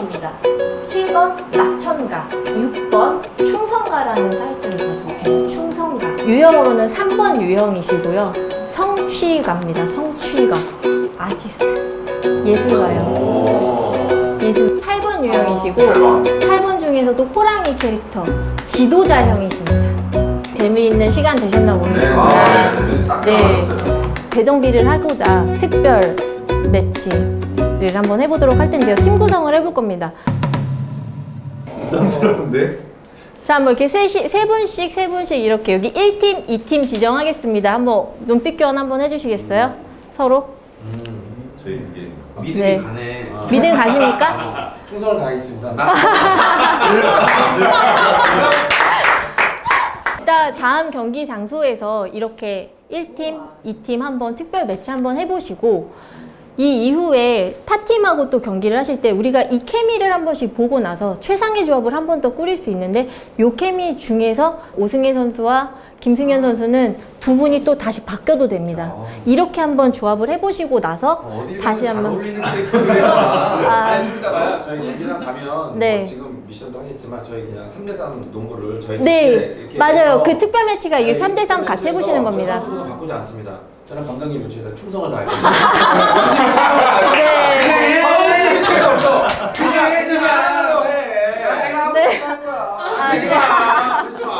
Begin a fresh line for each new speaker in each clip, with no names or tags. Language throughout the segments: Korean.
3번입니다. 7번 낙천가, 6번 충성가라는 타이틀을 가지고. 충성가. 유형으로는 3번 유형이시고요. 성취가입니다. 성취가. 아티스트. 예술가요. 예술 8번 유형이시고 8번 중에서도 호랑이 캐릭터 지도자형이십니다. 재미있는 시간 되셨나 모르겠습니다. 네. 대정비를 하고자 특별 매치 를 한번 해보도록 할 텐데요. 팀 구성을 해볼 겁니다.
부담스러운데?
자, 뭐 이렇게 세, 시, 세 분씩, 세 분씩 이렇게 여기 1팀, 2팀 지정하겠습니다. 한번 눈빛 교환 한번 해주시겠어요? 서로?
저희 이게
믿음이
네.
가네.
믿음 가십니까?
충성을 다하겠습니다.
이따 다음 경기 장소에서 이렇게 1팀, 2팀 한번 특별 매치 한번 해보시고 이 이후에 타팀하고 또 경기를 하실 때 우리가 이 케미를 한 번씩 보고 나서 최상의 조합을 한 번 더 꾸릴 수 있는데 요 케미 중에서 오승혜 선수와 김승현 선수는 두 분이 또 다시 바뀌어도 됩니다. 이렇게 한번 조합을 해보시고 나서
어디
다시
잘
한번
어울리는 캐릭터들이야.
아,
아닙니다. 저희 경기장 가면
네.
뭐 지금 미션도 하겠지만 저희 그냥 3대3 농구를 저희
네,
이렇게
맞아요.
해서
그 특별 매치가 이게
네,
3대3 같이
매치에서
해보시는 겁니다.
저 선수는 바꾸지 않습니다. 저는 감독님 위치에서 충성을 다할
네.
겁니다. 없어. 그냥 해 그냥 해. 내가 하고
네.
싶어 한 거야.
아, 네.
그러지 마.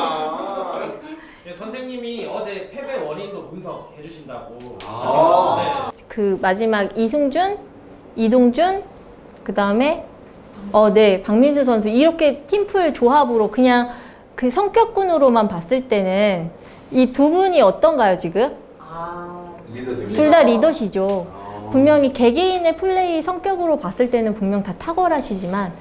네, 선생님이 어제 패배 원인도 분석해 주신다고.
아.
네.
그 마지막 이승준, 이동준, 그 다음에 어, 네, 박민수 선수 이렇게 팀플 조합으로 그냥 그 성격군으로만 봤을 때는 이 두 분이 어떤가요 지금?
리더죠.
둘다 리더시죠. 분명히 개개인의 플레이 성격으로 봤을 때는 분명 다 탁월하시지만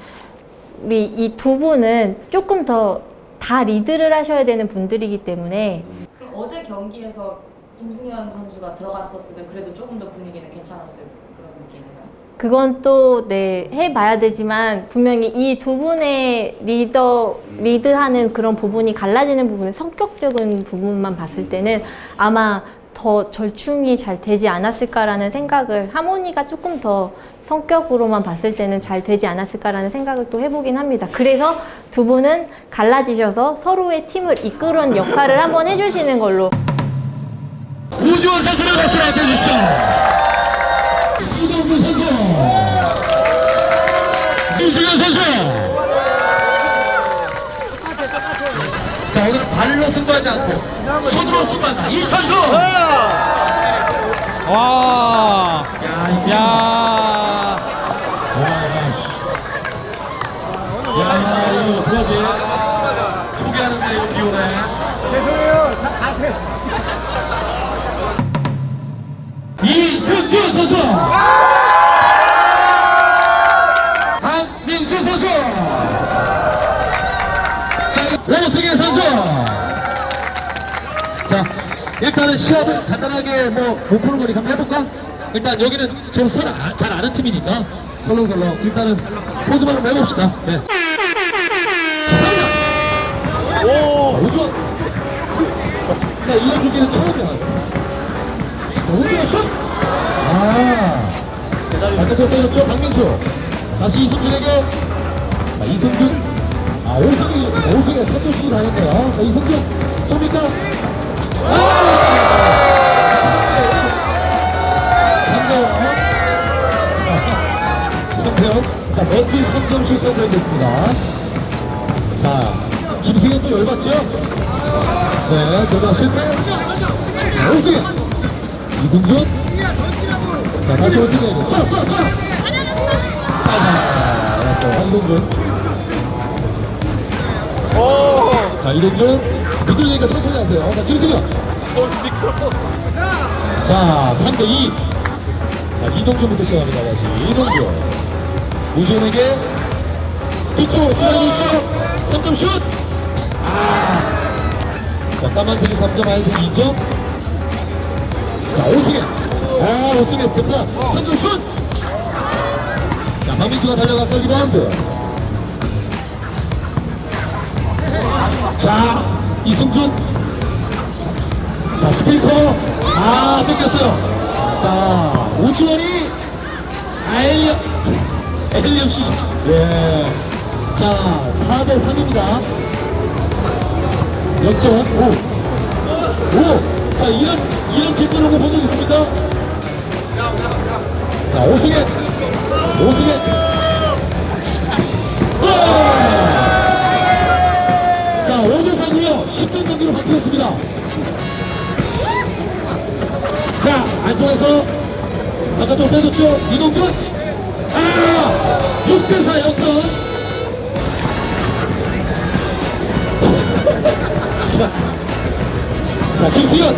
우리 이 두 분은 조금 더 다 리드를 하셔야 되는 분들이기 때문에
그럼 어제 경기에서 김승현 선수가 들어갔었으면 그래도 조금 더 분위기는 괜찮았을 그런 느낌인가요?
그건 또, 네, 해봐야 되지만, 분명히 이 두 분의 리더, 리드하는 그런 부분이 갈라지는 부분은 성격적인 부분만 봤을 때는 아마 더 절충이 잘 되지 않았을까라는 생각을, 하모니가 조금 더 성격으로만 봤을 때는 잘 되지 않았을까라는 생각을 또 해보긴 합니다. 그래서 두 분은 갈라지셔서 서로의 팀을 이끄는 역할을 한번 해주시는 걸로.
우주원 선수를 박수로 함께 해주십시오. 이동구 선수. 김승현 선수. 자, 오늘 발로 승부하지 않고 손으로 승부한다. 이천수. 와. 야, 야. 야, 이거 어떡하지? 소개하는데 이거 비 오네. 이승준 선수! 한민수 선수! 자, 오승혜 선수! 자 일단은 시합을 간단하게 뭐 못 푸는 거니까 한번 해볼까? 일단 여기는 저 서로 아- 잘 아는 팀이니까 설렁설렁 일단은 포즈만 한번 해봅시다. 네. 오 우주원 나 이런 중계는 처음이야 바깥쪽 빼줬죠, 박민수. 다시 이승준에게. 자, 이승준. 아, 오승이, 오승이 사조씨 당했네요. 자, 이승준. 쏩니까? 아! 3대0. 자, 멋진 3점 슛 성공했습니다. 자, 김승현 또 열받죠? 네, 제가 실패. 자, 오승희. 이승준. 자, 다시 오승희. 쏴, 쏴, 쏴. 자, 자, 자, 이동준. 자, 이동준. 미들리니까 천천히 하세요. 자, 김승현. 자, 3대2. 자, 이동준부터 시작합니다. 다시. 이동준. 우준에게 뒤쪽, 시간이 뒤쪽. 3점 슛. 아. 자, 까만색이 3점, 하얀색이 2점. 자, 오승혜. 아, 오승혜 됐다. 3점 슛. 자, 박민수가 달려가서 리바운드. 자, 이승준. 자, 스틸 커버. 아, 뺏겼어요. 자, 오지원이 알려. LFC. 예. 자, 4대 3입니다. 역전. 오. 오. 자, 이런, 이런 기쁨을 본적 있습니까? 자, 오승현. 오승현. 오! 자, 5대 3이요. 10점 경기로 바뀌었습니다. 자, 안쪽에서 아까 좀 빼줬죠? 이동준. 아! 6대 4 역전. 자, 자, 김수현.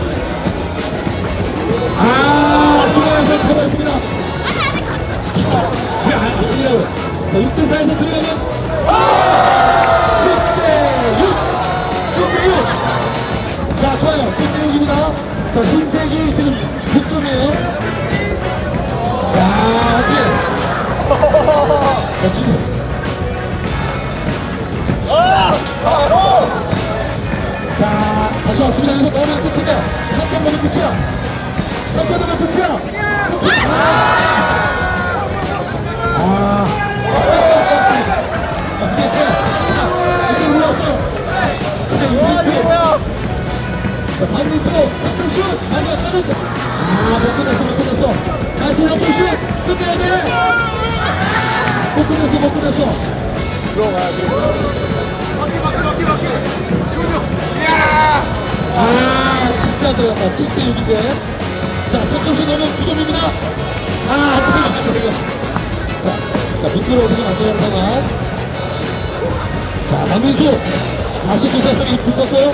아, 중간에서 커버했습니다. 자, 6대 4에서 들어가면 아! 10대 6. 10대 6. 자, 좋아요. 10대 6입니다. 자, 흰색이 지금 6점이에요. 야, 어떻게. 자, 다시 왔습니다. 여기서 넣으면 끝인데, 3점 넣으면 끝이야. 3점 넣으면 끝이야. 끝이야. 자, 박민수, 3점 슛! 아니야, 따졌죠. 아, 못 끝냈어, 못 끝냈어. 다시 3점 슛! 끝내야 돼! 못 끝냈어, 못 끝냈어. 아, 진짜 들어갔다. 7대 6인데. 자, 3점씩 넣으면 9점입니다. 아, 안 들어가, 안 들어가. 자, 자, 미끄러워서는 안 되는 상황. 자, 박민수. 다시 두 세상이 붙었어요.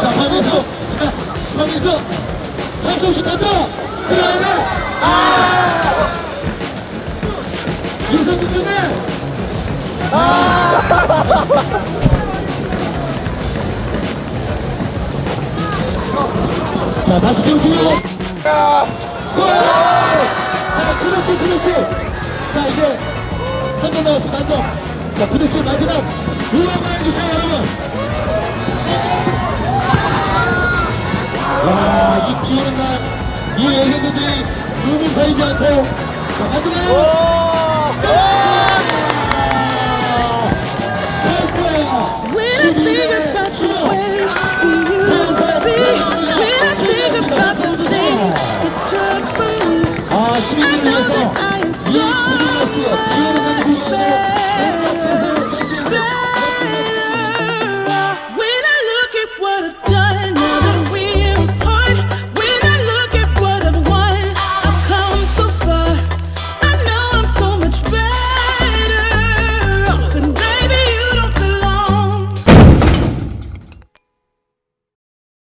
자, 박민수. 자, 박민수. 3점씩 던져. 들어야 돼. 아! 이성균 끝내. 자, 다시 김승현. 골! 자, 그렇지, 그렇지. 자, 이제 한 점 남았습니다, 한 점. 자, 그렇지, 마지막. 우아만 해주세요, 여러분. 야, 이비 오는 날, 이 레전드들이 눈을 사이지 않고. 자, 마지막.